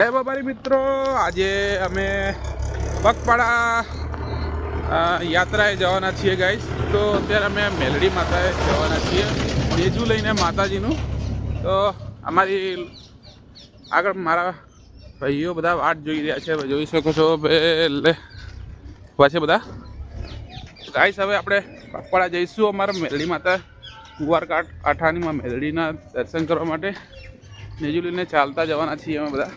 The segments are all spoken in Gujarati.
જય બાબારી મિત્રો, આજે અમે પગપાળા યાત્રાએ જવાના છીએ ગાઈસ તો અત્યારે અમે મેલડી માતાએ જવાના છીએ બેજુ લઈને માતાજીનું. તો અમારી આગળ મારા ભાઈઓ બધા વાટ જોઈ રહ્યા છે, જોઈ શકો છો એટલે ઊભા છે બધા? ગાઈસ હવે આપણે પગપાળા જઈશું અમારા મેલડી માતા કુવાર કાટ આઠાણીમાં મેલડીના દર્શન કરવા માટે. નેજુ લઈને ચાલતા જવાના છીએ અમે બધા.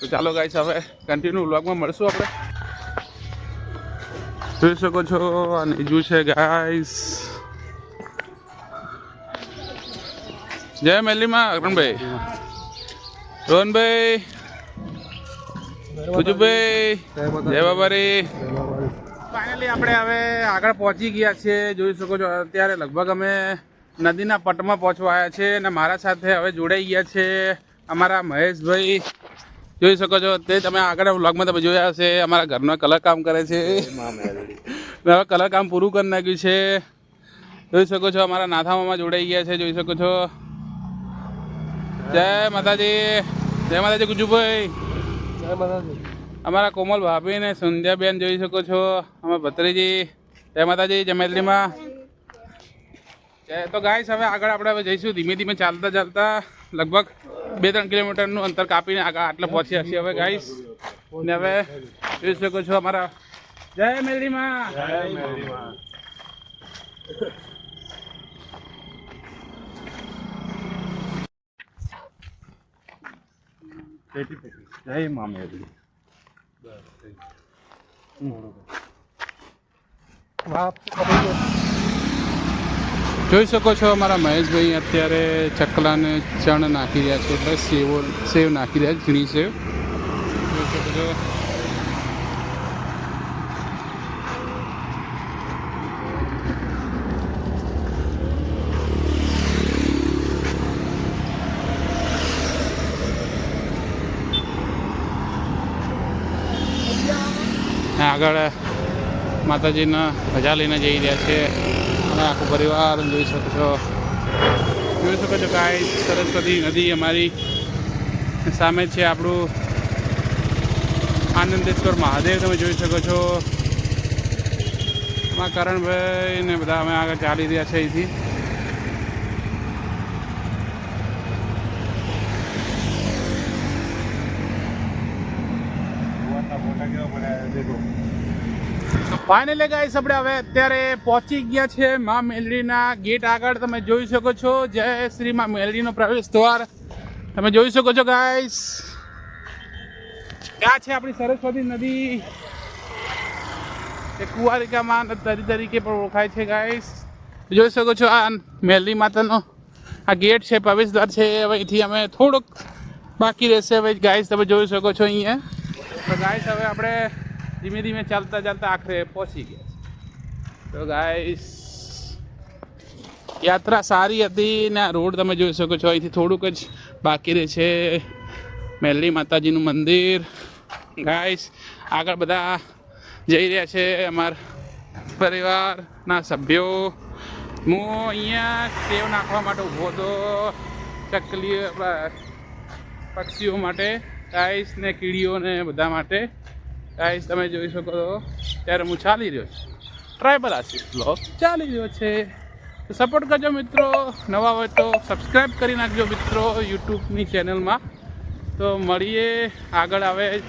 તો ચાલો ગાઈસ હવે કન્ટિન્યુ વ્લોગમાં મળશું આપણે. જોઈ શકો છો આ નેજુ છે ગાઈસ જય મેલીમાં અરુણભાઈ. રોહનભાઈ. ગુજુભાઈ. જય બાબારી. ફાઇનલી આપણે હવે આગળ પહોંચી ગયા છીએ. જોઈ શકો છો અત્યારે લગભગ અમે નદીના પટમાં પહોંચવા આવ્યા છે અને મારા સાથે હવે જોડાઈ ગયા છે અમારા મહેશભાઈ. જોઈ શકો છો. તે તમે આગળ વ્લોગમાં તમે જોયા હશે. અમારા ઘરનો કલર કામ કરે છે. હવે કલર કામ પૂરું કરી નાખ્યું છે. જોઈ શકો છો અમારા નાથામાં જોડાઈ ગયા છે. જોઈ શકો છો. જય માતાજી. જય માતાજી ગુજુભાઈ. અમારા કોમલ ભાભી ને સંધ્યાબેન જોઈ શકો છો. અમારા ભત્રીજી. જય માતાજી જય જય. તો ગાઈસ હવે આગળ આપણે જઈશું. ધીમે ધીમે ચાલતા ચાલતા. લગભગ બે ત્રણ કિલોમીટરનું અંતર કાપીને આગળ આટલે પહોંચ્યા છીએ હવે ગાઈસ ને હવે જોઈ શકો છો અમારા જય મેલડીમાં જય મા મેરી જોઈ શકો છો અમારા મહેશભાઈ અત્યારે ચકલાને ચણ નાખી રહ્યા છે, એટલે સેવો, સેવ નાખી રહ્યા છે, ઝીણી સેવ. જોઈ શકો આગળ માતાજીના ધજા લઈને જઈ રહ્યા છે. અને આખો પરિવાર જોઈ શકો છો. જોઈ શકો છો કાંઈ સરસ્વતી નદી અમારી સામે છે આપણું આનંદેશ્વર મહાદેવ, તમે જોઈ શકો છો. એમાં કરણભાઈ ને બધા અમે આગળ ચાલી રહ્યા છે અહીંથી. ફોટા કેવા પડ્યા દેખો. ફાઇનલી ગાઈસ આપણે હવે અત્યારે પહોંચી ગયા છે મા મેલડીના ગેટ આગળ. તમે જોઈ શકો છો, જય શ્રી મા મેલડીનો પ્રવેશ દ્વાર. તમે જોઈ શકો છો ગાઈસ ક્યાં છે આપણી સરસ્વતી નદી. એ કુંવારિકામાં નદી તરીકે પણ ઓળખાય છે ગાઈસ જોઈ શકો છો, આ મેલડી માતાનો આ ગેટ છે, પ્રવેશ દ્વાર છે. હવે અહીંથી અમે થોડુંક બાકી રહેશે, હવે ગાઈસ તમે જોઈ શકો છો અહીંયા. તો ગાઈસ હવે આપણે ધીમે ધીમે ચાલતા ચાલતા આખરે પહોંચી ગયા છે. તો ગાઈસ યાત્રા સારી હતી ને રોડ તમે જોઈ શકો છો, અહીંથી થોડુંક જ બાકી રહે છે મેલ્લી માતાજીનું મંદિર. ગાઈસ આગળ બધા જઈ રહ્યા છે અમારા પરિવારના સભ્યો. હું અહીંયા સેવ નાખવા માટે ઊભો હતો ચકલી પક્ષીઓ માટે ગાઈસ ને કીડીઓ ને બધા માટે. ગાઈસ તમે જોઈ શકો છો. ત્યારે હું ચાલી રહ્યો છું. ટ્રાઇબલ આશીષ બ્લોગ ચાલી રહ્યો છે. તો સપોર્ટ કરજો મિત્રો. નવા હોય તો સબસ્ક્રાઈબ કરી નાખજો મિત્રો યુટ્યુબની ચેનલમાં. તો મળીએ. આગળ આવે.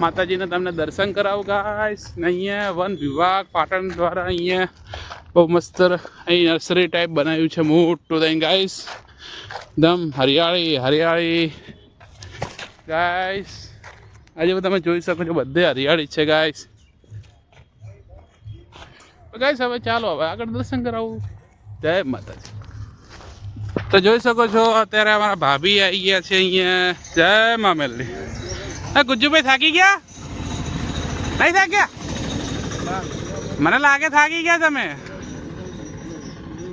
માતાજીને તમને દર્શન કરાવું ગાઈસ ને અહીંયા વન વિભાગ પાટણ દ્વારા અહીંયા બહુ મસ્ત અહીં નર્સરી ટાઈપ બનાવ્યું છે. મોટું ત્યાં ગાઈસ એકદમ હરિયાળી હરિયાળી. ગાઈસ આજે તમે જોઈ શકો છો બધે હરિયાળી છે ગાઈસ ગાઈસ હવે ચાલો, હવે આગળ દર્શન કરાવું. જય માતાજી. તો જોઈ શકો છો, અત્યારે અમારા ભાભી આવી ગયા છે અહીંયા. જય મા મેલડી. હા ગુજ્જુભાઈ થાકી ગયા? નહીં થાક્યા? મને લાગે થાકી ગયા તમે.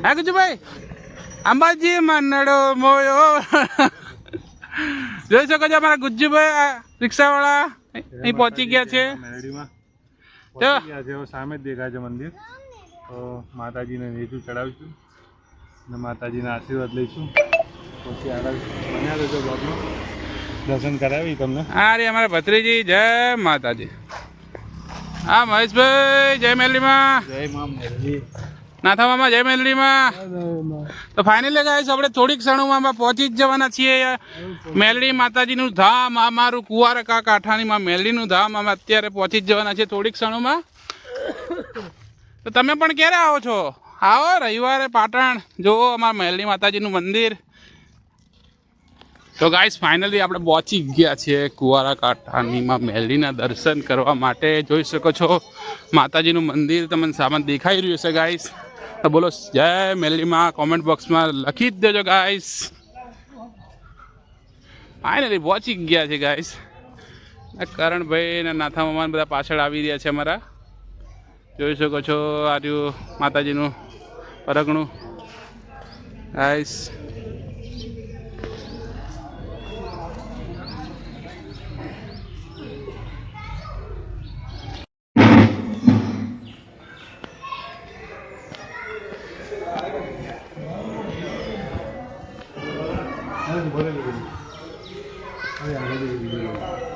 હા ગુજ્જુભાઈ? અંબાજી મનડો મોયો. જોઈ શકો છો અમારા ગુજ્જુભાઈ રિક્ષાવાળા અહીં પહોંચી ગયા છે. તો- સામે જ દેખાય છે મંદિર. તો માતાજીને નેજું ચડાવીશું અને માતાજીના આશીર્વાદ લઈશું. પછી આગળ બન્યા રહેજો બ્લોગમાં દર્શન કરાવી તમને. હા રે અમારા ભત્રીજી જય માતાજી. હા મહેશભાઈ જય મેલીમાં. જય મા નાથા મામા જય મેલડીમાં તો ફાઇનલી ગાઈસ આપણે થોડીક ક્ષણોમાં પહોંચી જ જવાના છીએ. મેલડી માતાજીનું ધામ આ મારું કુવારકા કાંઠાનીમાં મેલડીનું ધામ અમે અત્યારે પહોંચી જ જવાના છીએ થોડીક ક્ષણોમાં. તો તમે પણ ક્યારે આવો છો? આવો રવિવારે પાટણ. જુઓ અમારા મેલડી માતાજીનું મંદિર. તો ગાઈસ ફાઇનલી આપણે પહોંચી ગયા છીએ કુવારા કાંઠાણીમાં મેલડીના દર્શન કરવા માટે. જોઈ શકો છો માતાજીનું મંદિર તમને સામાન દેખાઈ રહ્યું છે ગાઈસ બોલો, જય મેલીમાં કોમેન્ટ બોક્સમાં લખી જ દેજો ગાઈસ ફાઇનલી પહોંચી ગયા છે ગાઈસ કરણભાઈ ને નાથા મમાન બધા પાછળ આવી રહ્યા છે અમારા. જોઈ શકો છો, આર્યું માતાજીનું પરગણું ગાઈસ 哎呀两个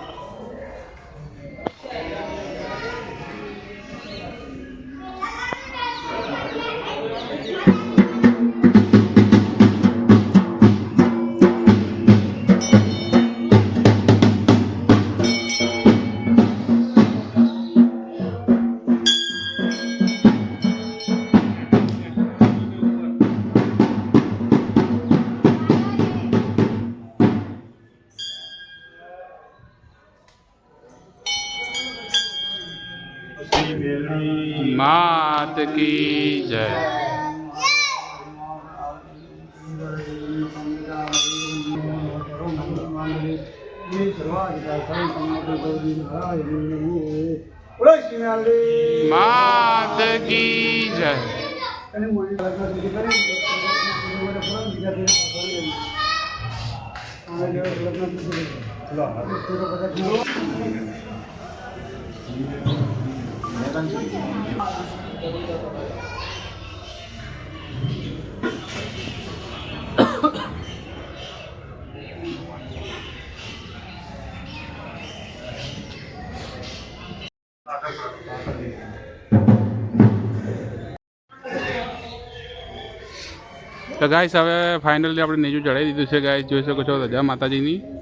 માત કી જય માત કી જય તો ગાઈસ હવે ફાઇનલી આપણે નીચું ચડાવી દીધું છે ગાઈસ જોઈ શકો છો, રજા માતાજીની.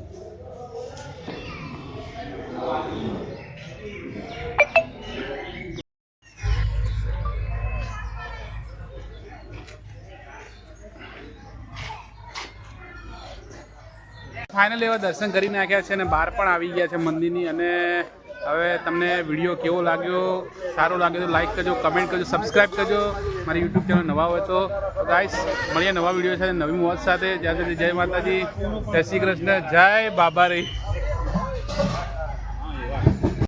ફાઇનલી હવે દર્શન કરી નાખ્યા છે અને બહાર પણ આવી ગયા છે મંદિરની અને હવે તમને વીડિયો કેવો લાગ્યો, સારો લાગ્યો તો લાઈક કરજો કમેન્ટ કરજો સબસ્ક્રાઈબ કરજો. મારી યુટ્યુબ ચેનલ નવા હોય તો ગાઈસ મળીએ નવા વીડિયો સાથે નવી મોજ સાથે. જ્યાં જય માતાજી. જય શ્રી કૃષ્ણ. જય બાબા રહી